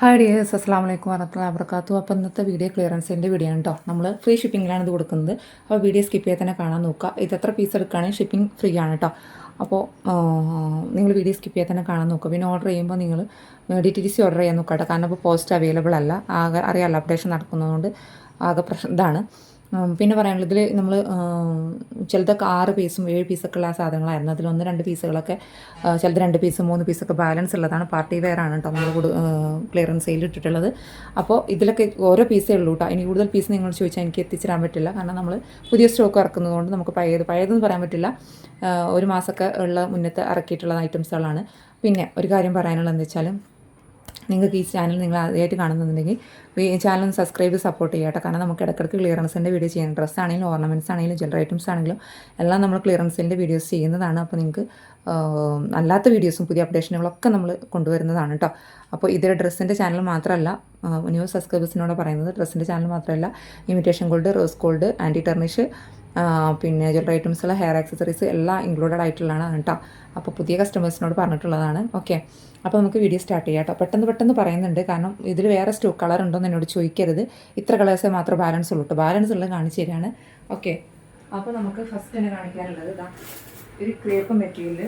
Hi dears അസ്സാം വലൈക്കും വറഹത്തുള്ള വർക്കാത്തു അപ്പോൾ ഇന്നത്തെ വീഡിയോ ക്ലിയറൻസിന്റെ വീഡിയോ ആണ് നമ്മൾ ഫ്രീ ഷിപ്പിങ്ങിലാണ് ഇത് കൊടുക്കുന്നത്. അപ്പോൾ വീഡിയോ സ്കിപ്പ് ചെയ്ത് തന്നെ കാണാൻ നോക്കുക. ഇത് എത്ര പീസ് എടുക്കുകയാണെങ്കിൽ ഷിപ്പിംഗ് ഫ്രീ ആണ് കേട്ടോ അപ്പോൾ നിങ്ങൾ വീഡിയോ സ്കിപ്പ് ചെയ്യാൻ തന്നെ കാണാൻ നോക്കുക. പിന്നെ ഓർഡർ ചെയ്യുമ്പോൾ നിങ്ങൾ ഡി ടി സി ഓർഡർ ചെയ്യാൻ നോക്കുക കേട്ടോ കാരണം ഇപ്പോൾ പോസ്റ്റ് അവൈലബിൾ അല്ല. ആകെ അറിയാമല്ലോ അപ്ഡേഷൻ നടക്കുന്നതുകൊണ്ട് ആകെ പ്രശ്നം ഇതാണ്. പിന്നെ പറയാനുള്ളത് ഇതിൽ നമ്മൾ ചിലതൊക്കെ ആറ് പീസും ഏഴ് പീസൊക്കെ ഉള്ള സാധനങ്ങളായിരുന്നു. അതിൽ ഒന്ന് രണ്ട് പീസുകളൊക്കെ ചിലത് രണ്ട് പീസ് മൂന്ന് പീസൊക്കെ ബാലൻസ് ഉള്ളതാണ്. പാർട്ടി വെയർ ആണ് കേട്ടോ നമ്മൾ ക്ലിയറൻസ് സെയിൽ ഇട്ടിട്ടുള്ളത്. അപ്പോൾ ഇതിലൊക്കെ ഓരോ പീസേ ഉള്ളൂ കേട്ടോ ഇനി കൂടുതൽ പീസ് നിങ്ങൾ ചോദിച്ചാൽ എനിക്ക് എത്തിച്ചേരാൻ പറ്റില്ല. കാരണം നമ്മൾ പുതിയ സ്റ്റോക്ക് ഇറക്കുന്നതുകൊണ്ട് നമുക്ക് പഴയത് പഴയതെന്ന് പറയാൻ പറ്റില്ല. ഒരു മാസമൊക്കെ ഉള്ള മുന്നത്തെ ഇറക്കിയിട്ടുള്ള ഐറ്റംസുകളാണ് പിന്നെ ഒരു കാര്യം പറയാനുള്ളത് വെച്ചാൽ നിങ്ങൾക്ക് ഈ ചാനൽ നിങ്ങൾ ആദ്യമായിട്ട് കാണുന്നുണ്ടെങ്കിൽ ഈ ചാനൽ ഒന്ന് സബ്സ്ക്രൈബ് സപ്പോർട്ട് ചെയ്യുക കേട്ടോ. കാരണം നമുക്ക് ഇടയ്ക്കിടയ്ക്ക് ക്ലിയറൻസിന്റെ വീഡിയോ ചെയ്യുന്ന ഡ്രസ്സ് ആണെങ്കിലും ഓർണമെന്റ്സ് ആണെങ്കിലും ജ്വല്ലറി ഐറ്റംസ് ആണെങ്കിലും എല്ലാം നമ്മൾ ക്ലിയറൻസിന്റെ വീഡിയോസ് ചെയ്യുന്നതാണ്. അപ്പോൾ നിങ്ങൾക്ക് അല്ലാത്ത വീഡിയോസും പുതിയ അപ്ഡേഷനുകളൊക്കെ നമ്മൾ കൊണ്ടുവരുന്നതാണ് കേട്ടോ. അപ്പോൾ ഇതൊരു ഡ്രസ്സിന്റെ ചാനൽ മാത്രമല്ല ന്യൂ സബ്സ്ക്രൈബേഴ്സിനോട് പറയുന്നത്. ഡ്രസ്സിന്റെ ചാനൽ മാത്രമല്ല imitation gold rose gold anti tarnish പിന്നെ ജ്വല്ലറി ഐറ്റംസുള്ള ഹെയർ ആക്സസറീസ് എല്ലാം ഇൻക്ലൂഡഡ് ആയിട്ടുള്ളതാണ് കേട്ടോ. അപ്പോൾ പുതിയ കസ്റ്റമേഴ്സിനോട് പറഞ്ഞിട്ടുള്ളതാണ്. ഓക്കെ അപ്പോൾ നമുക്ക് വീഡിയോ സ്റ്റാർട്ട് ചെയ്യാം കേട്ടോ. പെട്ടെന്ന് പെട്ടെന്ന് പറയുന്നുണ്ട്. കാരണം ഇതിൽ വേറെ സ്റ്റോ കളർ ഉണ്ടോ എന്ന് എന്നോട് ചോദിക്കരുത്. ഇത്ര കളേഴ്സേ മാത്രം ബാലൻസ് ഉള്ളൂ ബാലൻസ് ഉള്ളത് കാണിച്ചു തരികയാണ് ഓക്കെ അപ്പോൾ നമുക്ക് ഫസ്റ്റ് തന്നെ കാണിക്കാനുള്ളത് ഇതാ. ഒരു ക്രേപ്പ് മെറ്റീരിയൽ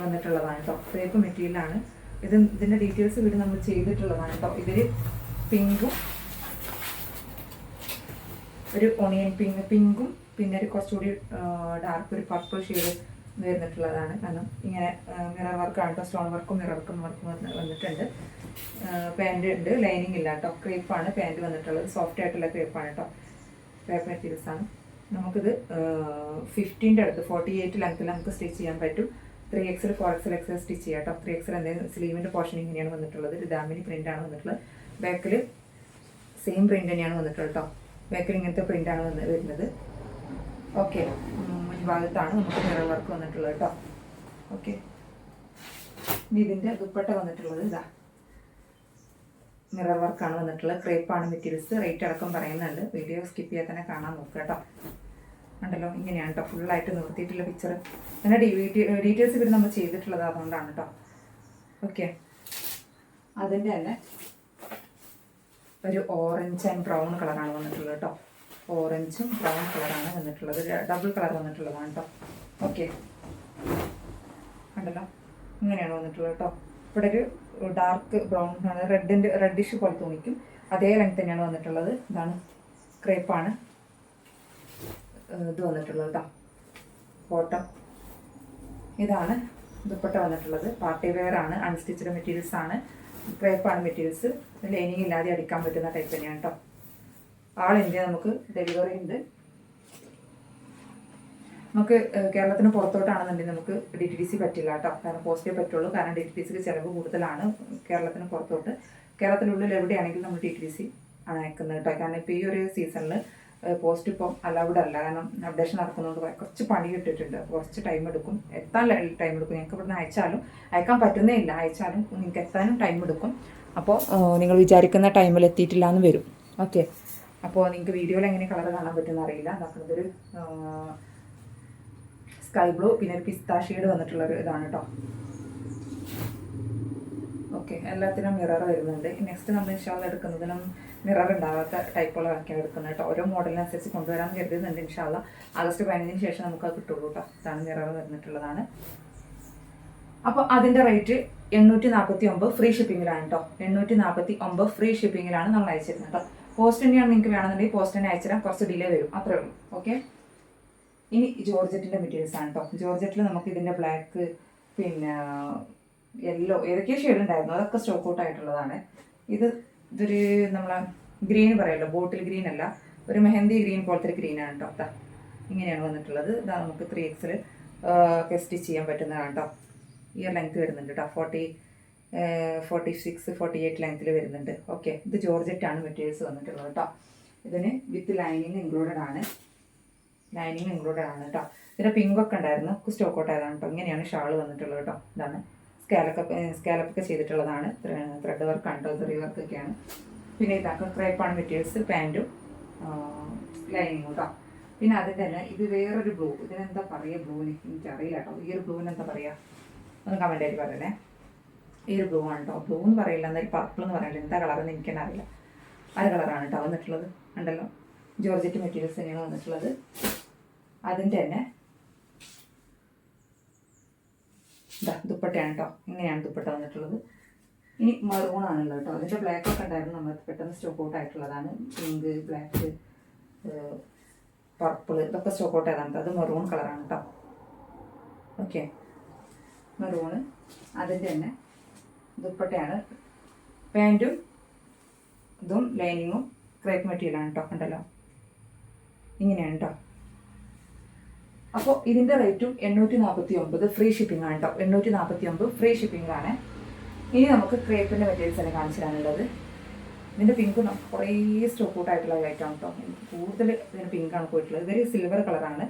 വന്നിട്ടുള്ളതാണ് കേട്ടോ ക്രേപ്പ് മെറ്റീരിയലാണ് ഇത് ഇതിന്റെ ഡീറ്റെയിൽസ് വീട് നമ്മൾ ചെയ്തിട്ടുള്ളതാണ് കേട്ടോ ഇതിൽ പിങ്കും ഒരു ഒണിയൻ പിങ്ക് പിങ്കും പിന്നെ ഒരു കുറച്ചുകൂടി ഡാർക്ക് ഒരു പർപ്പിൾ ഷെയ്ഡ് വരുന്നിട്ടുള്ളതാണ്. കാരണം ഇങ്ങനെ മിറർ വർക്കാണ് കേട്ടോ സ്റ്റോൺ വർക്കും മിറർ വർക്കും വർക്കും വന്നിട്ടുണ്ട്. പാന്റ് ഉണ്ട്. ലൈനിങ് ഇല്ല കേട്ടോ ക്രേപ്പാണ് പാന്റ് വന്നിട്ടുള്ളത്. സോഫ്റ്റ് ആയിട്ടുള്ള ക്രേപ്പാണ് കേട്ടോ ക്രേപ്പ് മെറ്റീരിയൽസ് ആണ്. നമുക്കിത് ഫിഫ്റ്റീന്റെ അടുത്ത് ഫോർട്ടി എയ്റ്റ് ലെങ്ത്തിൽ നമുക്ക് സ്റ്റിച്ച് ചെയ്യാൻ പറ്റും. Three XL four XL XL stitch ചെയ്യാം കേട്ടോ ത്രീ എക്സൽ എന്തെങ്കിലും സ്ലീവിന്റെ പോർഷൻ ഇങ്ങനെയാണ് വന്നിട്ടുള്ളത്. ഒരു ദാമിനി പ്രിന്റാണ് വന്നിട്ടുള്ളത്. ബാക്കിൽ സെയിം പ്രിന്റ് തന്നെയാണ് വന്നിട്ടുള്ളത് കേട്ടോ ബാക്കിൽ ഇങ്ങനത്തെ പ്രിന്റാണ് വന്ന് വരുന്നത്. ഓക്കെ. മുൻഭാഗത്താണ് നമുക്ക് മിറർ വർക്ക് വന്നിട്ടുള്ളത് കേട്ടോ ഓക്കെ. ഇതിന്റെ ദുപ്പട്ട വന്നിട്ടുള്ളത് ഇതാ. മിറർ വർക്കാണ് വന്നിട്ടുള്ളത്. ക്രേപ്പാണ് മെറ്റീരിയൽസ് റേറ്റ് അടക്കം പറയുന്നുണ്ട്. വീഡിയോ സ്കിപ്പ് ചെയ്യാൻ തന്നെ കാണാൻ നോക്കുക കേട്ടോ ഉണ്ടല്ലോ ഇങ്ങനെയാണ് കേട്ടോ ഫുള്ളായിട്ട് നിർത്തിയിട്ടുള്ള പിക്ചർ അങ്ങനെ ഡീറ്റെയിൽസ് ഇവർ നമ്മൾ ചെയ്തിട്ടുള്ളത് അതുകൊണ്ടാണ് കേട്ടോ ഓക്കെ. അതിന്റെ തന്നെ ഒരു ഓറഞ്ച് ആൻഡ് ബ്രൗൺ കളറാണ് വന്നിട്ടുള്ളത് കേട്ടോ ഓറഞ്ചും ബ്രൗൺ കളറാണ് വന്നിട്ടുള്ളത്. ഡബിൾ കളർ വന്നിട്ടുള്ളതാണ് കേട്ടോ ഓക്കെ. കണ്ടല്ലോ? ഇങ്ങനെയാണ് വന്നിട്ടുള്ളത് കേട്ടോ ഇവിടെ ഒരു ഡാർക്ക് ബ്രൗൺ ആണ്. റെഡിന്റെ റെഡിഷ് പോലെ തോന്നിക്കും. അതേ ലെങ്ത് തന്നെയാണ് വന്നിട്ടുള്ളത്. ഇതാണ് ക്രേപ്പാണ്. ഇത് വന്നിട്ടുള്ളത് കേട്ടോ ബോട്ടം. ഇതാണ് ദുപ്പട്ട വന്നിട്ടുള്ളത്. പാർട്ടി വെയർ ആണ്. അൺസ്റ്റിച്ചഡ് മെറ്റീരിയൽസ് ആണ്. ക്രേപ്പാണ് മെറ്റീരിയൽസ്. ലൈനിങ് ഇല്ലാതെ അടിക്കാൻ പറ്റുന്ന ടൈപ്പ് തന്നെയാണ് കേട്ടോ ആൾ ഇന്ത്യ നമുക്ക് ഡെലിവറി ഉണ്ട് നമുക്ക് കേരളത്തിന് പുറത്തോട്ടാണെന്നുണ്ടെങ്കിൽ നമുക്ക് ഡി ടി ഡി സി പറ്റില്ല കേട്ടോ. കാരണം പോസ്റ്റേ പറ്റുള്ളൂ. കാരണം ഡി ടി ഡി സിക്ക് ചിലവ് കൂടുതലാണ് കേരളത്തിന് പുറത്തോട്ട്. കേരളത്തിനുള്ളിൽ എവിടെയാണെങ്കിലും നമ്മൾ ഡി ടി ഡി സി ആണ് അയക്കുന്നത് കേട്ടോ. കാരണം ഇപ്പോൾ ഈ ഒരു സീസണിൽ പോസ്റ്റ് ഇപ്പം അലൗഡ് അല്ല. കാരണം അപ്ഡേഷൻ നടക്കുന്നതുകൊണ്ട് കുറച്ച് പണി കിട്ടിയിട്ടുണ്ട്. കുറച്ച് ടൈം എടുക്കും. എത്താൻ ടൈം എടുക്കും. ഞങ്ങൾക്ക് ഇവിടുന്ന് അയച്ചാലും അയക്കാൻ പറ്റുന്നേ ഇല്ല. അയച്ചാലും നിങ്ങൾക്ക് എത്താനും ടൈം എടുക്കും. അപ്പോൾ നിങ്ങൾ വിചാരിക്കുന്ന ടൈമിൽ എത്തിയിട്ടില്ല എന്ന് വരും. ഓക്കെ അപ്പോൾ നിങ്ങൾക്ക് വീഡിയോയിൽ എങ്ങനെ കളർ കാണാൻ പറ്റുമെന്ന് അറിയില്ല. നോക്കുന്നതൊരു സ്കൈ ബ്ലൂ പിന്നെ ഒരു പിസ്താ ഷെയ്ഡ് വന്നിട്ടുള്ളൊരു ഇതാണ് കേട്ടോ ഓക്കെ എല്ലാത്തിനും മിറർ വരുന്നുണ്ട്. നെക്സ്റ്റ് നമ്മൾ ഇൻഷാള്ള എടുക്കുന്നതിനും മിറർ ഉണ്ടാകാത്ത ടൈപ്പുകളൊക്കെയാണ് എടുക്കുന്നത് കേട്ടോ ഓരോ മോഡലിനനുസരിച്ച് കൊണ്ടുവരാൻ കരുതുന്നുണ്ട് ഇൻഷാള്ള ആഗസ്റ്റ് പതിനഞ്ചിന് ശേഷം നമുക്ക് അത് കിട്ടുള്ളൂ കേട്ടോ ഇതാണ് മിറർ വരുന്നിട്ടുള്ളതാണ്. അപ്പോൾ അതിന്റെ റേറ്റ് എണ്ണൂറ്റി നാൽപ്പത്തി ഒമ്പത് ഫ്രീ ഷിപ്പിങ്ങിലാണ് കേട്ടോ എണ്ണൂറ്റി നാൽപ്പത്തി ഒമ്പത് ഫ്രീ ഷിപ്പിങ്ങിലാണ് നമ്മൾ അയച്ചിരുന്നത് കേട്ടോ പോസ്റ്റ് തന്നെയാണ് നിങ്ങൾക്ക് വേണമെന്നുണ്ടെങ്കിൽ പോസ്റ്റ് അയച്ചാൽ കുറച്ച് ഡിലേ വരും. അത്രേ ഉള്ളൂ. ഓക്കെ ഇനി ജോർജറ്റിന്റെ മെറ്റീരിയൽസ് ആണ് കേട്ടോ ജോർജറ്റിൽ നമുക്ക് ഇതിന്റെ ബ്ലാക്ക് പിന്നെ യെല്ലോ ഏതൊക്കെയോ ഷെയ്ഡ് ഉണ്ടായിരുന്നു. അതൊക്കെ സ്റ്റോക്ക് ഔട്ട് ആയിട്ടുള്ളതാണ്. ഇത് ഇതൊരു നമ്മളെ ഗ്രീൻ പറയല്ലോ. ബോട്ടിൽ ഗ്രീൻ അല്ല. ഒരു മെഹന്തി ഗ്രീൻ പോലത്തെ ഒരു ഗ്രീനാണ് കേട്ടോ ദാ ഇങ്ങനെയാണ് വന്നിട്ടുള്ളത്. ഇതാ നമുക്ക് ത്രീ എക്സിൽ ഒക്കെ സ്റ്റിച്ച് ചെയ്യാൻ പറ്റുന്നതാണ് കേട്ടോ ഇയർ ലെങ്ത് വരുന്നുണ്ട് കേട്ടോ forty forty six forty eight ലെങ്ത്തിൽ വരുന്നുണ്ട്. ഓക്കെ ഇത് ജോർജറ്റാണ് മെറ്റീരിയൽസ് വന്നിട്ടുള്ളത് കേട്ടോ ഇതിന് വിത്ത് ലൈനിങ് ഇൻക്ലൂഡഡ് ആണ്. ലൈനിങ് ഇൻക്ലൂഡഡ് ആണ് കേട്ടോ ഇതിന്റെ പിങ്കൊക്കെ ഉണ്ടായിരുന്നു. സ്റ്റോക്ക് ഔട്ട് ആയതാണ് കേട്ടോ ഇങ്ങനെയാണ് ഷാൾ വന്നിട്ടുള്ളത് കേട്ടോ ഇതാണ്. സ്കാലൊക്കെ സ്കാലപ്പൊക്കെ ചെയ്തിട്ടുള്ളതാണ്. ത്രെഡ് വർക്ക് വർക്ക് വർക്കൊക്കെയാണ് പിന്നെ ഇതാക്കുക ക്രേപ്പാണ് മെറ്റീരിയൽസ് പാന്റും ലൈനിങ്ങും കേട്ടോ പിന്നെ അതിന്റെ തന്നെ ഇത് വേറൊരു ബ്ലൂ ഇതിനെന്താ പറയുക ബ്ലൂവിന് എനിക്കറിയില്ല കേട്ടോ ഈ ഒരു ബ്ലൂവിന് എന്താ പറയുക ഒന്ന് കമന്റ് ആയിട്ട് പറയണേ. ഈ ഒരു ബ്ലൂ ആണ് കേട്ടോ ബ്ലൂ എന്ന് പറയില്ല? എന്നാൽ പർപ്പിൾ എന്ന് പറയില്ല എന്താ കളറെന്ന് എനിക്ക് തന്നെ അറിയില്ല ആ കളറാണ് കേട്ടോ വന്നിട്ടുള്ളത്. ഉണ്ടല്ലോ? ജോർജറ്റ് മെറ്റീരിയൽസ് തന്നെയാണ് വന്നിട്ടുള്ളത്. അതിന്റെ തന്നെ ഇതാ ദുപ്പട്ടയാണ് കേട്ടോ ഇങ്ങനെയാണ് ദുപ്പട്ട വന്നിട്ടുള്ളത്. ഇനി മറൂൺ ആണല്ലോ കേട്ടോ അതിന്റെ ബ്ലാക്ക് ഒക്കെ ഉണ്ടായിരുന്നു. നമ്മൾ പെട്ടെന്ന് സ്റ്റോക്ക് ഔട്ട് ആയിട്ടുള്ളതാണ്. പിങ്ക് ബ്ലാക്ക് പർപ്പിൾ ഇതൊക്കെ സ്റ്റോക്ക് ഔട്ട് ആയതാണ് അത് മെറൂൺ കളറാണ് കേട്ടോ ഓക്കെ മെറൂണ് അതിന്റെ തന്നെ ദുപ്പട്ടയാണ്. പാന്റും ഇതും ലൈനിങ്ങും ക്രേപ്പ് മെറ്റീരിയലാണ് കേട്ടോ ഉണ്ടല്ലോ ഇങ്ങനെയാണ് കേട്ടോ അപ്പോൾ ഇതിന്റെ റേറ്റും എണ്ണൂറ്റി നാൽപ്പത്തി ഒമ്പത് ഫ്രീ ഷിപ്പിംഗ് ആണ് കേട്ടോ എണ്ണൂറ്റി നാൽപ്പത്തി ഒമ്പത് ഫ്രീ ഷിപ്പിംഗ് ആണ്. ഇനി നമുക്ക് ക്രേപ്പിന്റെ മെറ്റീരിയൽസ് തന്നെ കാണിച്ചിട്ടാണുള്ളത് ഇതിന്റെ പിങ്ക് നമുക്ക് കുറേ സ്റ്റോക്ക് ഔട്ട് ആയിട്ടുള്ള ഐറ്റം കേട്ടോ എനിക്ക് കൂടുതൽ ഇതിന് പിങ്കാണ് പോയിട്ടുള്ളത്. ഇതൊരു സിൽവർ കളറാണ്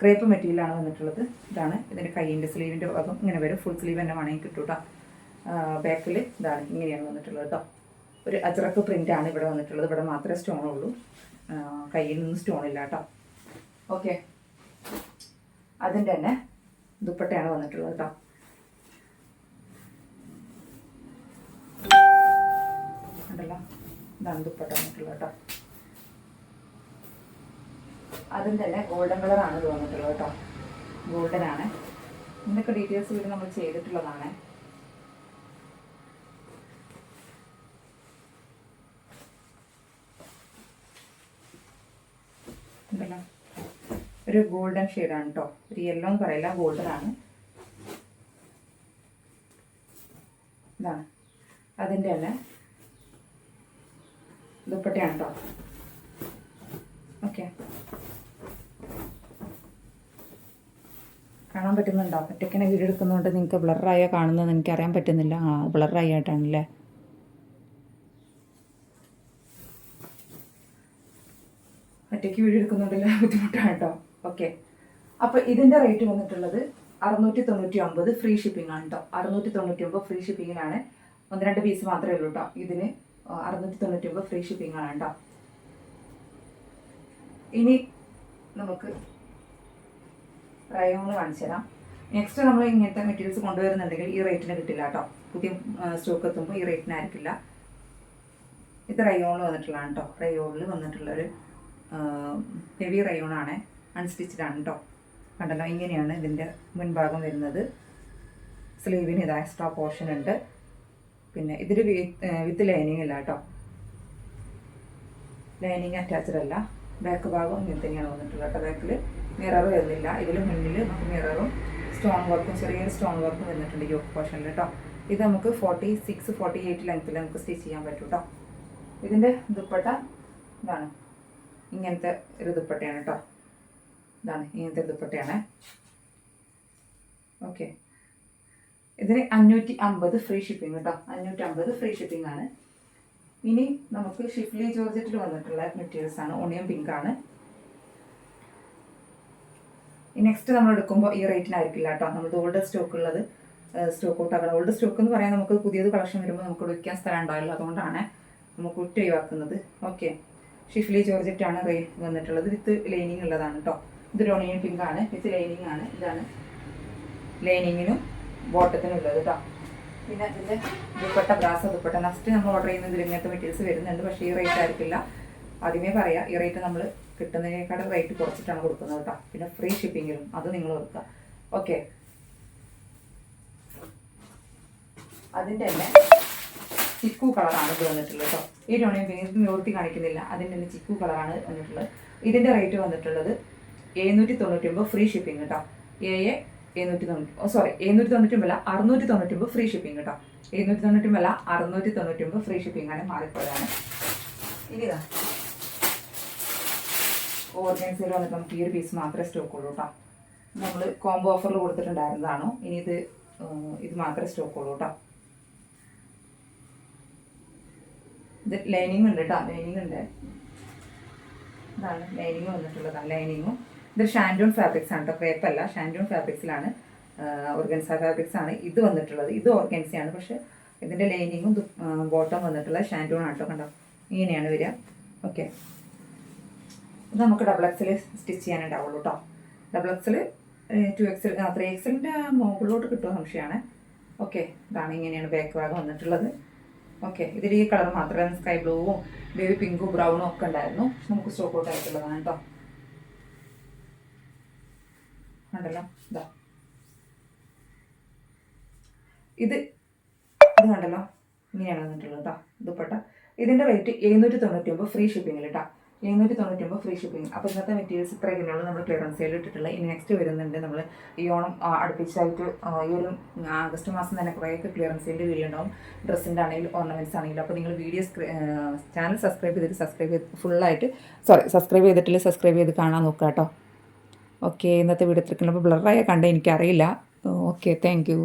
ക്രേപ്പ് മെറ്റീരിയലാണ് വന്നിട്ടുള്ളത്. ഇതാണ് ഇതിന്റെ കൈയിന്റെ സ്ലീവിന്റെ ഭാഗം ഇങ്ങനെ വരും. ഫുൾ സ്ലീവ് തന്നെ വേണമെങ്കിൽ കിട്ടും കേട്ടോ ബാക്കിൽ ഇതാണ് ഇങ്ങനെയാണ് വന്നിട്ടുള്ളത് കേട്ടോ ഒരു അജ്രക്ക് പ്രിന്റാണ് ഇവിടെ വന്നിട്ടുള്ളത്. ഇവിടെ മാത്രമേ സ്റ്റോൺ ഉള്ളൂ. കയ്യിൽ നിന്ന് സ്റ്റോൺ ഇല്ല കേട്ടോ ഓക്കെ അതിന്റെ തന്നെ ദുപ്പട്ടയാണ് വന്നിട്ടുള്ളത് കേട്ടോ ഉണ്ടല്ലോ വന്നിട്ടുള്ളത് അതിന്റെ തന്നെ ഗോൾഡൻ കളറാണ് വന്നിട്ടുള്ളത് കേട്ടോ ഗോൾഡൻ ആണ്. ഇന്നൊക്കെ ഡീറ്റെയിൽസ് വീട് നമ്മൾ ചെയ്തിട്ടുള്ളതാണ്. ഉണ്ടല്ലോ. ഒരു ഗോൾഡൻ ഷെയ്ഡാണ് കേട്ടോ ഒരു യെല്ലോ എന്ന് പറയില്ല ഗോൾഡൻ ആണ്. ഇതാണ്. അതിന്റെ തന്നെ ദുപ്പട്ടയാണ് കേട്ടോ ഓക്കെ. കാണാൻ പറ്റുന്നുണ്ടോ? ഒറ്റയ്ക്കനെ വീടെടുക്കുന്നതുകൊണ്ട് നിങ്ങൾക്ക് ബ്ലറായ കാണുന്നത് എനിക്ക് അറിയാൻ പറ്റുന്നില്ല. ആ ബ്ലറായി ആയിട്ടാണല്ലേ ഒറ്റയ്ക്ക് വീഡിയോ എടുക്കുന്നുണ്ടല്ലോ ബുദ്ധിമുട്ടാണ് കേട്ടോ ഓക്കെ അപ്പോൾ ഇതിന്റെ റേറ്റ് വന്നിട്ടുള്ളത് അറുന്നൂറ്റി തൊണ്ണൂറ്റി ഒമ്പത് ഫ്രീ ഷിപ്പിംഗ് ആണ് കേട്ടോ അറുന്നൂറ്റി തൊണ്ണൂറ്റി ഒമ്പത് ഫ്രീ ഷിപ്പിങ്ങിനാണ് ഒന്ന് രണ്ട് പീസ് മാത്രമേ ഉള്ളൂ കേട്ടോ ഇതിന് അറുന്നൂറ്റി തൊണ്ണൂറ്റി ഒമ്പത് ഫ്രീ ഷിപ്പിംഗ് ആണ് കേട്ടോ ഇനി നമുക്ക് റയോണ് കാണിച്ചു തരാം. നെക്സ്റ്റ് നമ്മൾ ഇങ്ങനത്തെ മെറ്റീരിയൽസ് കൊണ്ടുവരുന്നുണ്ടെങ്കിൽ ഈ റേറ്റിന് കിട്ടില്ല കേട്ടോ പുതിയ സ്റ്റോക്ക് എത്തുമ്പോൾ ഈ റേറ്റിനായിരിക്കില്ല ഇത് റയോണിൽ വന്നിട്ടുള്ളതാണ് കേട്ടോ റയോണിൽ വന്നിട്ടുള്ളൊരു ഹെവി റയോണാണ്. അൺസ്റ്റിച്ചഡ് ആണ് കേട്ടോ കണ്ടല്ലോ ഇങ്ങനെയാണ് ഇതിന്റെ മുൻഭാഗം വരുന്നത്. സ്ലീവിന് ഇത് എക്സ്ട്രാ പോർഷൻ ഉണ്ട്. പിന്നെ ഇതൊരു വിത്ത് ലൈനിങ് ഇല്ല കേട്ടോ ലൈനിങ് അറ്റാച്ച്ഡ് അല്ല. ബാക്ക് ഭാഗം ഇങ്ങനെ തന്നെയാണ് വന്നിട്ടുള്ളത് കേട്ടോ ബാക്കിൽ മിറർ വരുന്നില്ല. ഇതിൽ മുന്നിൽ നമുക്ക് മിററും സ്റ്റോൺ വർക്കും ചെറിയൊരു സ്റ്റോൺ വർക്കും വന്നിട്ടുണ്ട് യോക്ക് പോർഷനിൽ കേട്ടോ ഇത് നമുക്ക് ഫോർട്ടി സിക്സ് ഫോർട്ടി എയ്റ്റ് ലെങ്ത്തിൽ നമുക്ക് സ്റ്റിച്ച് ചെയ്യാൻ പറ്റും കേട്ടോ ഇതിന്റെ ദുപ്പട്ട ഇതാണ്. ഇങ്ങനത്തെ ഒരു ദുപ്പട്ടയാണ് കേട്ടോ ഇതാണ് ഇങ്ങനത്തെ ഒരു ദുപ്പട്ടയാണ്. ഓക്കെ. ഇതിന് അഞ്ഞൂറ്റി അമ്പത് ഫ്രീ ഷിപ്പിംഗ് കേട്ടോ അഞ്ഞൂറ്റി അമ്പത് ഫ്രീ ഷിപ്പിംഗ് ആണ്. ഇനി നമുക്ക് ഷിഫ്ലി ജോർജറ്റിൽ വന്നിട്ടുള്ള മെറ്റീരിയൽസ് ആണ്. ഓണിയൻ പിങ്ക് ആണ്. നെക്സ്റ്റ് നമ്മൾ എടുക്കുമ്പോൾ ഈ റേറ്റിനായിരിക്കില്ല കേട്ടോ നമ്മൾ ഓൾഡ് സ്റ്റോക്ക് ഉള്ളത് സ്റ്റോക്ക് ഔട്ട് ആക്കണം. ഓൾഡ് സ്റ്റോക്ക് എന്ന് പറയാൻ നമുക്ക് പുതിയത് കളക്ഷൻ വരുമ്പോൾ നമുക്ക് വിൽക്കാൻ സ്ഥലം ഉണ്ടാവില്ല. അതുകൊണ്ടാണ് നമുക്ക് ഒറ്റ ഒഴിവാക്കുന്നത്. ഓക്കെ. ഷിഫ്ലി ആണ് റേ വന്നിട്ടുള്ളത്. വിത്ത് ലൈനിങ് ഉള്ളതാണ് കേട്ടോ ഇത് ഓണിയൻ പിങ്ക് ആണ്. വിത്ത് ലൈനിങ് ആണ്. ഇതാണ് ലൈനിങ്ങിനും ബോട്ടത്തിനും ഉള്ളത് കേട്ടോ പിന്നെ അതിന്റെ ദുപ്പട്ട ബ്രാസ് ദുപ്പട്ട. നെക്സ്റ്റ് നമ്മൾ ഓർഡർ ചെയ്യുന്നതിൽ ഇങ്ങനത്തെ മെറ്റീരിയൽസ് വരുന്നുണ്ട്. പക്ഷേ ഈ റേറ്റ് ആയിരിക്കില്ല ആദ്യമേ പറയാം ഈ റേറ്റ് നമ്മൾ കിട്ടുന്നതിനേക്കാളും റേറ്റ് കുറച്ചിട്ടാണ് കൊടുക്കുന്നത് കേട്ടോ പിന്നെ ഫ്രീ ഷിപ്പിങ്ങിലും അത് നിങ്ങൾ ഓർക്കുക. ഓക്കെ അതിന്റെ തന്നെ ചിക്കു കളറാണ് ഇത് വന്നിട്ടുള്ളത് കേട്ടോ ഈ ടോണിയും പിങ്ക് നിവർത്തി കാണിക്കുന്നില്ല. അതിന്റെ തന്നെ ചിക്കു കളറാണ് വന്നിട്ടുള്ളത്. ഇതിന്റെ റേറ്റ് വന്നിട്ടുള്ളത് എഴുന്നൂറ്റി തൊണ്ണൂറ്റി ഒമ്പത് ഫ്രീ ഷിപ്പിംഗ് കേട്ടോ. എ എ എഴുന്നൂറ്റി തൊണ്ണൂറ്റി സോറി എഴുന്നൂറ്റി തൊണ്ണൂറ്റി ഒമ്പത് അറുന്നൂറ്റി തൊണ്ണൂറ്റി ഒമ്പത് ഫ്രീ ഷിപ്പിംഗ് കേട്ടോ. എഴുന്നൂറ്റി തൊണ്ണൂറ്റി ഒമ്പത് അറുന്നൂറ്റി തൊണ്ണൂറ്റി ഒമ്പത് ഫ്രീ ഷിപ്പിംഗ് ആണ് മാറിപ്പോയതാണ് ഇനിതാ ഓർഗൻസിൽ വന്നിട്ട് നമുക്ക് ഈ ഒരു പീസ് മാത്രമേ സ്റ്റോക്ക് ഉള്ളൂ കേട്ടോ. നമ്മൾ കോംബോ ഓഫറിൽ കൊടുത്തിട്ടുണ്ടായിരുന്നതാണോ? ഇനി ഇത് ഇത് മാത്രമേ സ്റ്റോക്ക് ഉള്ളൂ കേട്ടോ. ഇത് ലൈനിങ് ഉണ്ട് കേട്ടോ ലൈനിങ് ഉണ്ട്. ഇതാണ് ലൈനിങ് വന്നിട്ടുള്ളതാണ് ലൈനിങ്ങും ഇത് ഷാൻഡൂൺ ഫാബ്രിക്സ് ആണ് കേട്ടോ അല്ല ഷാൻഡൂൺ ഫാബ്രിക്സിലാണ് ഓർഗൻസ ഫാബ്രിക്സ് ആണ് ഇത് വന്നിട്ടുള്ളത്. ഇത് ഓർഗൻസയാണ് പക്ഷേ ഇതിന്റെ ലൈനിങ്ങും ബോട്ടം വന്നിട്ടുള്ളത് ഷാൻഡൂൺ ആണ് കേട്ടോ കണ്ടോ? ഇങ്ങനെയാണ് വരിക. ഓക്കെ ഇത് നമുക്ക് ഡബിൾ എക്സിൽ സ്റ്റിച്ച് ചെയ്യാനുണ്ടാവുള്ളൂ കേട്ടോ ഡബിൾ എക്സിൽ ടു എക്സിൽ ത്രീ എക്സിലിന്റെ മുകളിലോട്ട് കിട്ടുമോ സംശയമാണ്. ഓക്കെ ഇതാണ് ഇങ്ങനെയാണ് ബാക്ക് ഭാഗം വന്നിട്ടുള്ളത്. ഓക്കെ ഇതിൽ ഈ കളർ മാത്രമേ സ്കൈ ബ്ലൂവും ബേബി പിങ്കും ബ്രൗണും ഒക്കെ ഉണ്ടായിരുന്നു. നമുക്ക് സ്റ്റോക്ക് ഔട്ട് ആയിട്ടുള്ളതാണ് കേട്ടോ. ഇതാ. ഇത് കണ്ടല്ലോ? ഇങ്ങനെയാണ് വന്നിട്ടുള്ളത് കേട്ടോ. ദുപ്പട്ട ഇതിന്റെ റേറ്റ് എഴുന്നൂറ്റി തൊണ്ണൂറ്റി ഒമ്പത് ഫ്രീ ഷിപ്പിംഗിൽ കേട്ടോ എഴുന്നൂറ്റി തൊണ്ണൂറ്റി ഒമ്പത് ഫ്രീ ഷിപ്പിംഗ് അപ്പോൾ ഇന്നത്തെ മെറ്റീരിയൽസ് ഇത്രയൊക്കെയാണ് നമ്മൾ ക്ലിയറൻസ് സെയിൽ ഇട്ടിട്ടുള്ളത് ഇനി നെക്സ്റ്റ് വരുന്നുണ്ട് നമ്മൾ ഈ ഓണം അടുപ്പിച്ചായിട്ട് ഈ ഒരു ആഗസ്റ്റ് മാസം തന്നെ കുറേയൊക്കെ ക്ലിയറൻസ് സെയിലിന്റെ വീഡിയോ ഉണ്ടാവും. ഡ്രസ്സിന്റെ ആണെങ്കിലും ഓർണമെന്റ്സ് ആണെങ്കിലും. അപ്പോൾ നിങ്ങൾ വീഡിയോ ചാനൽ സബ്സ്ക്രൈബ് ചെയ്തിട്ട് സബ്സ്ക്രൈബ് ചെയ്ത് ഫുള്ളായിട്ട് സോറി സബ്സ്ക്രൈബ് ചെയ്തിട്ടില്ല സബ്സ്ക്രൈബ് ചെയ്ത് കാണാൻ നോക്കുക കേട്ടോ ഓക്കെ ഇന്നത്തെ വീഡിയോ ഇത്രയ്ക്കുള്ളപ്പോൾ ബ്ലറായ കണ്ടേ എനിക്കറിയില്ല. Okay thank you